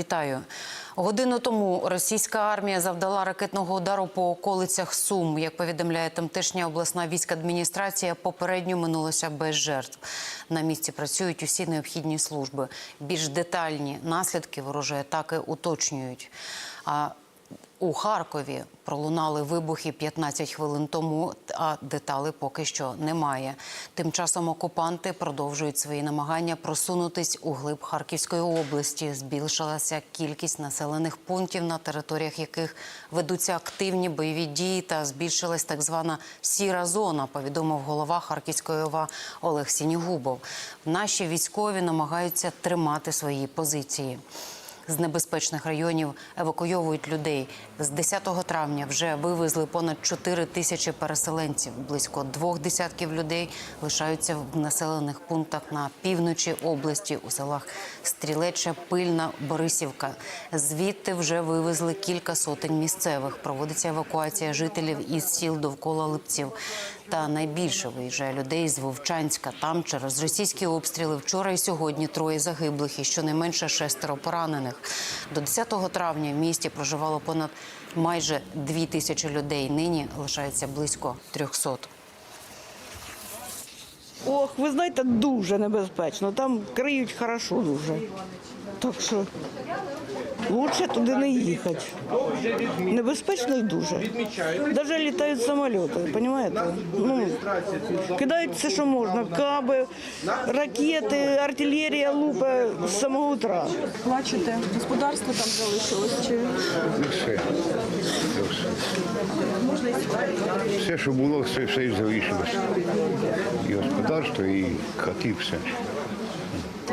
Вітаю. Годину тому російська армія завдала ракетного удару по околицях Сум. Як повідомляє тамтешня обласна війська адміністрація, попередньо минулося без жертв. На місці працюють усі необхідні служби. Більш детальні наслідки ворожої атаки уточнюють. А у Харкові пролунали вибухи 15 хвилин тому, а деталей поки що немає. Тим часом окупанти продовжують свої намагання просунутись у глиб Харківської області. Збільшилася кількість населених пунктів, на територіях яких ведуться активні бойові дії, та збільшилась так звана сіра зона. Повідомив голова Харківської ОВА Олег Сінігубов. Наші військові намагаються тримати свої позиції з небезпечних районів евакуйовують людей. З 10 травня вже вивезли понад 4 тисячі переселенців. Близько двох десятків людей лишаються в населених пунктах на півночі області у селах Стрілеча, Пильна, Борисівка. Звідти вже вивезли кілька сотень місцевих. Проводиться евакуація жителів із сіл довкола Липців. Та найбільше виїжджає людей з Вовчанська. Там через російські обстріли вчора і сьогодні троє загиблих і щонайменше шестеро поранених. До 10 травня в місті проживало понад майже дві тисячі людей. Нині лишається близько 300. Ох, ви знаєте, дуже небезпечно. Там криють хорошо дуже. Так що лучше туди не їхати. Небезпечно і дуже. Навіть літають самоліти, розумієте? Ну, кидають все, що можна. Каби, ракети, артилерія лупе з самого утра. Плачете? Господарство там залишилось чи Все. Все. Все, що було, все, все і залишилось. І господарство, і хати, все.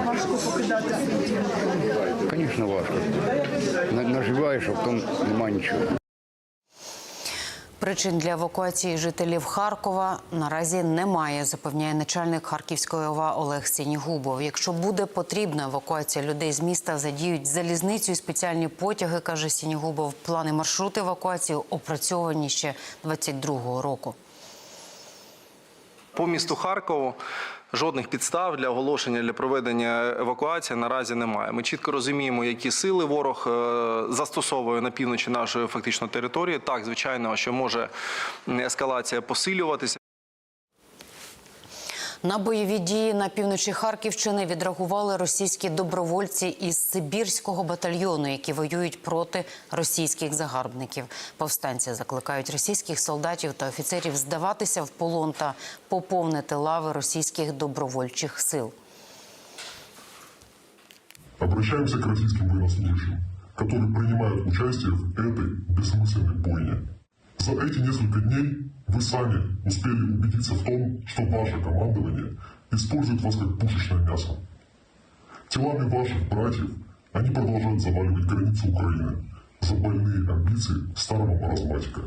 Важко покидати свій дім? Звісно, важко. Наживаєш, а потім немає нічого. Причин для евакуації жителів Харкова наразі немає, запевняє начальник Харківської ОВА Олег Сінігубов. Якщо буде потрібна евакуація людей з міста, задіють залізницю і спеціальні потяги, каже Сінігубов. Плани маршрути евакуації опрацьовані ще 22-го року. По місту Харкову жодних підстав для оголошення для проведення евакуації наразі немає. Ми чітко розуміємо, які сили ворог е, застосовує на півночі нашої фактично території. Так, звичайно, що може ескалація посилюватися. На бойові дії на півночі Харківщини відреагували російські добровольці із Сибірського батальйону, які воюють проти російських загарбників. Повстанці закликають російських солдатів та офіцерів здаватися в полон та поповнити лави російських добровольчих сил. Обращаемся к российским военнослужащим, которые принимают участие в этой бессмысленной бойне. За эти несколько дней вы сами успели убедиться в том, что ваше командование использует вас как пушечное мясо. Телами ваших братьев они продолжают заваливать границы Украины за больные амбиции старого маразматика.